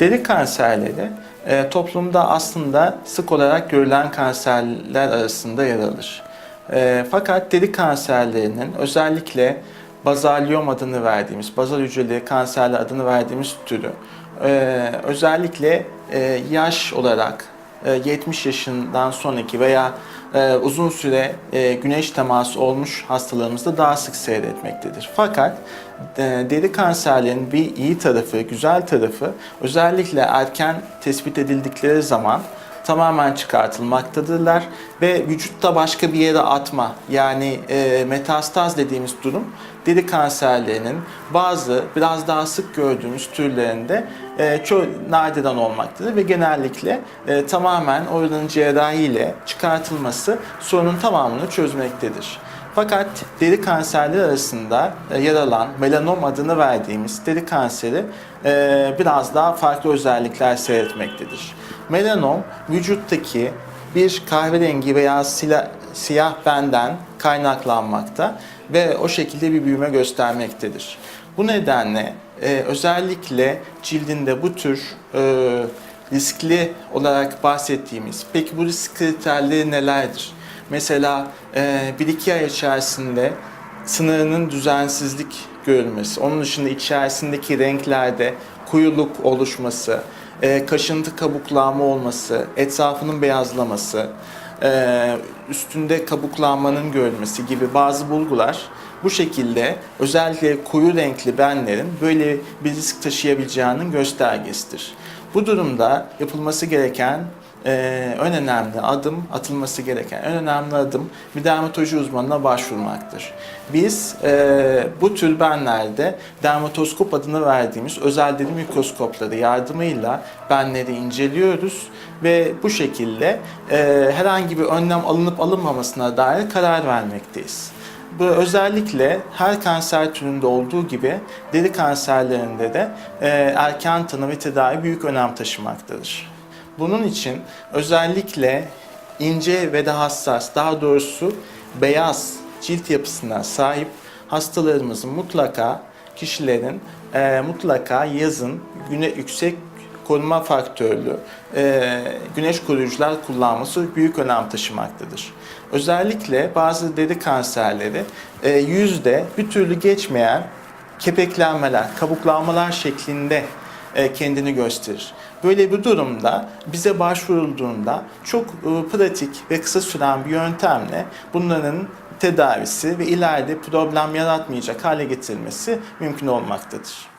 Deri kanserleri e, toplumda aslında sık olarak görülen kanserler arasında yer alır. E, fakat deri kanserlerinin özellikle bazalyom adını verdiğimiz, bazal hücreli kanserler adını verdiğimiz türü e, özellikle e, yaş olarak 70 yaşından sonraki veya e, uzun süre e, güneş teması olmuş hastalarımızda daha sık seyretmektedir. Fakat e, deri kanserlerinin bir iyi tarafı, güzel tarafı özellikle erken tespit edildikleri zaman tamamen çıkartılmaktadırlar ve vücutta başka bir yere atma yani e, metastaz dediğimiz durum deri kanserlerinin bazı biraz daha sık gördüğümüz türlerinde e, çok nadiren olmaktadır ve genellikle e, tamamen oradan cerrahiyle çıkartılması sorunun tamamını çözmektedir. Fakat deri kanserleri arasında e, yer alan melanom adını verdiğimiz deri kanseri e, biraz daha farklı özellikler seyretmektedir. Melanom vücuttaki bir kahverengi veya siyah benden kaynaklanmakta ve o şekilde bir büyüme göstermektedir. Bu nedenle e, özellikle cildinde bu tür riskli olarak bahsettiğimiz, peki bu risk kriterleri nelerdir? Mesela e, 1-2 ay içerisinde sınırının düzensizlik görülmesi, onun dışında içerisindeki renklerde koyuluk oluşması, e, kaşıntı kabuklanma olması, etrafının beyazlaması, e, üstünde kabuklanmanın görülmesi gibi bazı bulgular bu şekilde özellikle koyu renkli benlerin böyle bir risk taşıyabileceğinin göstergesidir. Bu durumda yapılması gereken e, en önemli adım, atılması gereken en önemli adım bir dermatoloji uzmanına başvurmaktır. Biz e, bu tür benlerde dermatoskop adını verdiğimiz özel deri mikroskopları yardımıyla benleri inceliyoruz ve bu şekilde e, herhangi bir önlem alınıp alınmamasına dair karar vermekteyiz. Bu özellikle her kanser türünde olduğu gibi deri kanserlerinde de e, erken tanı ve tedavi büyük önem taşımaktadır. Bunun için özellikle ince ve de hassas, daha doğrusu beyaz cilt yapısına sahip hastalarımızın mutlaka kişilerin e, mutlaka yazın güne yüksek koruma faktörlü e, güneş koruyucular kullanması büyük önem taşımaktadır. Özellikle bazı deri kanserleri e, yüzde bir türlü geçmeyen kepeklenmeler, kabuklanmalar şeklinde kendini gösterir. Böyle bir durumda bize başvurulduğunda çok e, pratik ve kısa süren bir yöntemle bunların tedavisi ve ileride problem yaratmayacak hale getirilmesi mümkün olmaktadır.